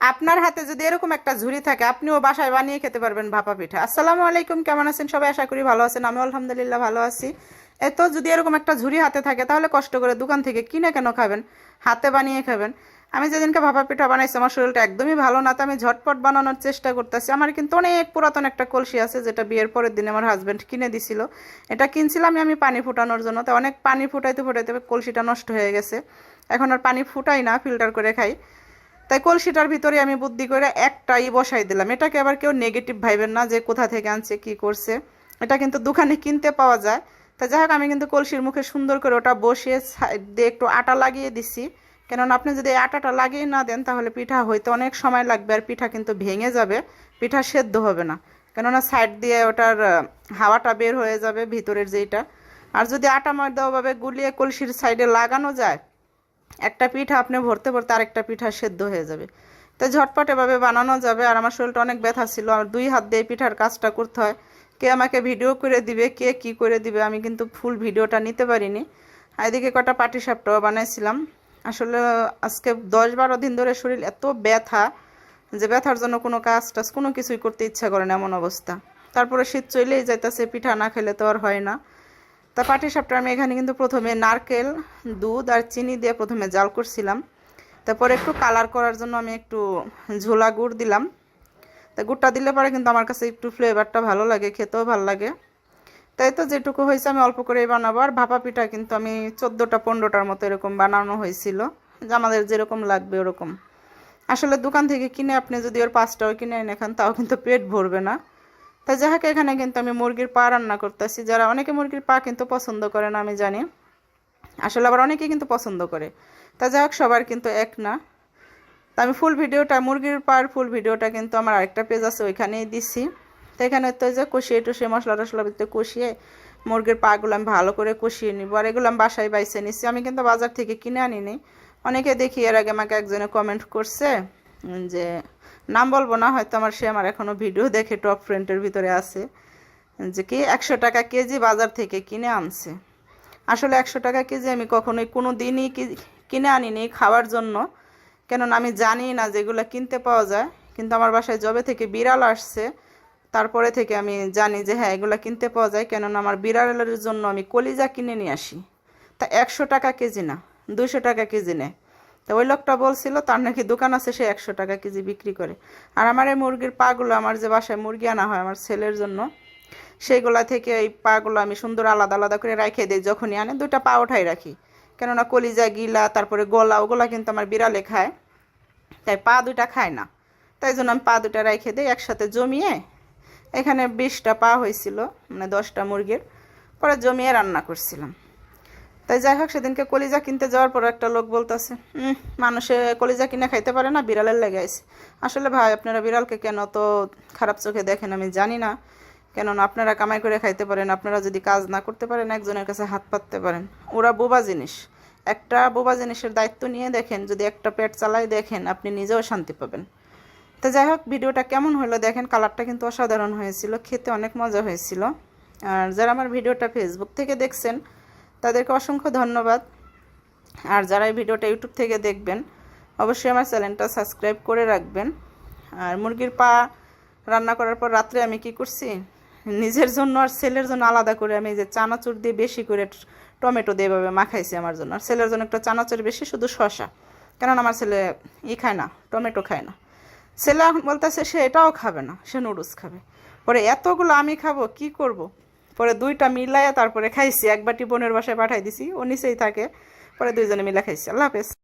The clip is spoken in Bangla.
আপনার হাতে যদি এরকম একটা ঝুড়ি থাকে, আপনিও বাসায় বানিয়ে খেতে পারবেন ভাপা পিঠা। আসসালামু আলাইকুম, কেমন আছেন সবাই? আশা করি ভালো আছেন আমি আলহামদুলিল্লাহ ভালো আছি। এত যদি এরকম একটা ঝুড়ি হাতে থাকে, তাহলে কষ্ট করে দোকান থেকে কিনে কেন খাবেন? হাতে বানিয়ে খাবেন। আমি যেদিনকে ভাপা পিঠা বানাইছি, আমার শরীরটা একদমই ভালো না, তো আমি ঝটপট বানানোর চেষ্টা করতেছি। আমার কিন্তু অনেক পুরাতন একটা কলসি আছে, যেটা বিয়ের পরের দিন আমার হাজব্যান্ড কিনে দিছিল। এটা কিনছিলাম আমি পানি ফুটানোর জন্য, তো অনেক পানি ফুটাইতে ফুটাইতে কলসিটা নষ্ট হয়ে গেছে। এখন আর পানি ফুটাই না ফিল্টার করে খাই। তাই কলসিটার ভিতরে আমি বুদ্ধি করে একটাই বসাই দিলাম। এটাকে আবার কেউ নেগেটিভ ভাইবেন না যে কোথা থেকে আনছে, কি করছে। এটা কিন্তু দোকানে কিনতে পাওয়া যায়। তা যাই হোক, আমি কিন্তু কলসির মুখে সুন্দর করে ওটা বসিয়ে সাইড দিয়ে একটু আটা লাগিয়ে দিছি। কেননা আপনি যদি আটাটা লাগিয়ে না দেন, তাহলে পিঠা হইতে অনেক সময় লাগবে আর পিঠা কিন্তু ভেঙে যাবে, পিঠা সেদ্ধ হবে না। কেননা সাইড দিয়ে ওটার হাওয়াটা বের হয়ে যাবে ভিতরের যেইটা। আর যদি আটা ময়দাভাবে গুলিয়ে কলসির সাইডে লাগানো যায় একটা পিঠা আপনি ভরতে ভরতে আরেকটা পিঠা সেদ্ধ হয়ে যাবে। তো ঝটপট এভাবে বানানো যাবে আর আমার শরীরটা অনেক ব্যথা ছিল, আর দুই হাত দিয়ে পিঠার কাজটা করতে হয়। কে আমাকে ভিডিও করে দিবে, কে কি করে দিবে, আমি কিন্তু ফুল ভিডিওটা নিতে পারিনি। এদিকে কটা পাটি সাপটাও বানাইছিলাম। আসলে আজকে দশ বারো দিন ধরে শরীর এত ব্যথা যে ব্যথার জন্য কোনো কাজ টাজ কোনো কিছুই করতে ইচ্ছা করে না এমন অবস্থা। তারপরে শীত চলেই যাইতেছে, পিঠা না খেলে তো আর হয় না। তা পাটি সাপটা আমি এখানে কিন্তু প্রথমে নারকেল, দুধ আর চিনি দিয়ে প্রথমে জাল করছিলাম। তারপরে একটু কালার করার জন্য আমি একটু ঝোলা গুড় দিলাম। তা গুড়টা দিলে পরে কিন্তু আমার কাছে একটু ফ্লেভারটা ভালো লাগে, খেতেও ভালো লাগে। তাই তো যেটুকু হয়েছে আমি অল্প করেই বানাবো। আর ভাপা পিঠা কিন্তু আমি চোদ্দোটা, পনেরোটার মতো এরকম বানানো হয়েছিল। যে আমাদের যেরকম লাগবে ওরকম। আসলে দোকান থেকে কিনে আপনি যদি ওর পাঁচটাও কিনে এনে খান, তাও কিন্তু পেট ভরবে না। তাই যাই হোক, এখানে কিন্তু আমি মুরগির পা রান্না করতেছি। যারা অনেকে মুরগির পা কিন্তু পছন্দ করে না, আমি জানি। আসলে আবার অনেকে কিন্তু পছন্দ করে। তা যাই হোক, সবার কিন্তু এক না। তা আমি ফুল ভিডিওটা, মুরগির পার ফুল ভিডিওটা কিন্তু আমার আরেকটা পেজ আছে, ওইখানেই দিছি। তো এখানে তো যে কষিয়ে টষিয়ে মশলা টশলা ভিতরে কষিয়ে মুরগির পাগুলো আমি ভালো করে কষিয়ে নিব। আর এগুলো আমি বাসায় বাইসে নিচ্ছি আমি কিন্তু বাজার থেকে কিনে আনিনি। অনেকে দেখি এর আগে আমাকে একজনে কমেন্ট করছে যে নাম বলব না, হয়তো আমার সে আমার এখনও ভিডিও দেখে টপ ফ্রেন্ডের ভিতরে আছে, যে কি একশো টাকা কেজি বাজার থেকে কিনে আনছে। আসলে একশো টাকা কেজি আমি কখনোই কোনো দিনই কিনে আনিনি খাওয়ার জন্য, কেননা আমি জানি না যেগুলো কিনতে পাওয়া যায়, কিন্তু আমার বাসায় জবে থেকে বিড়াল আসছে, তারপরে থেকে আমি জানি যে হ্যাঁ এগুলো কিনতে পাওয়া যায়, কেননা আমার বিড়ালের জন্য আমি কলিজা কিনে নিয়ে আসি। তা একশো টাকা কেজি না দুশো টাকা কেজি নেয়। তো ওই লোকটা বলছিল, তার নাকি দোকান আছে, সে একশো টাকা কেজি বিক্রি করে। আর আমার এই মুরগির পাগুলো আমার যে বাসায় মুরগি আনা হয় আমার ছেলের জন্য, সেইগুলা থেকে এই পাগুলো আমি সুন্দর আলাদা আলাদা করে রেখে দিই, যখনই আনে দুইটা পা ওঠাই রাখি। কেননা কলিজা, গিলা, তারপরে গলা, ওগুলা কিন্তু আমার বিড়ালে খায়, তাই পা দুইটা খায় না। তাই জন্য আমি পা দুটা রেখে দিই, একসাথে জমিয়ে, এখানে বিশটা পা হয়েছিল মানে দশটা মুরগির, পরে জমিয়ে রান্না করছিলাম। তাই যাই হোক সেদিনকে কলিজা কিনতে যাওয়ার পর একটা লোক বলতেছে "উম, মানুষে কলিজা কিনে খাইতে পারে না বিড়ালের লেগে আছে আসলে ভাই আপনারা বিড়ালকে কেন তো খারাপ চোখে দেখেন আমি জানি না। কেননা আপনারা কামাই করে খাইতে পারেন আপনারা যদি কাজ না করতে পারেন একজনের কাছে হাত পাততে পারেন। ওরা বোবা জিনিস। একটা বোবা জিনিসের দায়িত্ব নিয়ে দেখেন যদি একটা পেট চালাই দেখেন আপনি নিজেও শান্তি পাবেন। তো যাই হোক ভিডিওটা কেমন হলো দেখেন কালারটা কিন্তু অসাধারণ হয়েছিল খেতে অনেক মজা হয়েছিল। আর যারা আমার ভিডিওটা ফেসবুক থেকে দেখছেন তাদেরকে অসংখ্য ধন্যবাদ। আর যারা এই ভিডিওটা ইউটিউব থেকে দেখবেন, অবশ্যই আমার চ্যানেলটা সাবস্ক্রাইব করে রাখবেন। আর মুরগির পা রান্না করার পর রাত্রে আমি কি করছি? নিজের জন্য আর ছেলের জন্য আলাদা করে আমি যে চানাচুর দিয়ে বেশি করে টমেটো দিয়ে এভাবে মাখাইছি আমার জন্য। আর ছেলের জন্য একটা চানাচুর বেশি, শুধু শশা কেননা আমার ছেলে ই খায় না, টমেটো খায় না। ছেলে এখন বলতেছে, সে এটাও খাবে না, সে নুডলস খাবে। পরে এতগুলো আমি খাব, কি করব। পরে দুইটা মিলাইয়া তারপরে খাইছি। এক বাটি বোনের বাসায় পাঠাই দিছি। ও নিচেই থাকে। পরে দুইজনে মিলা খাইছি। আল্লাহ হাফেজ।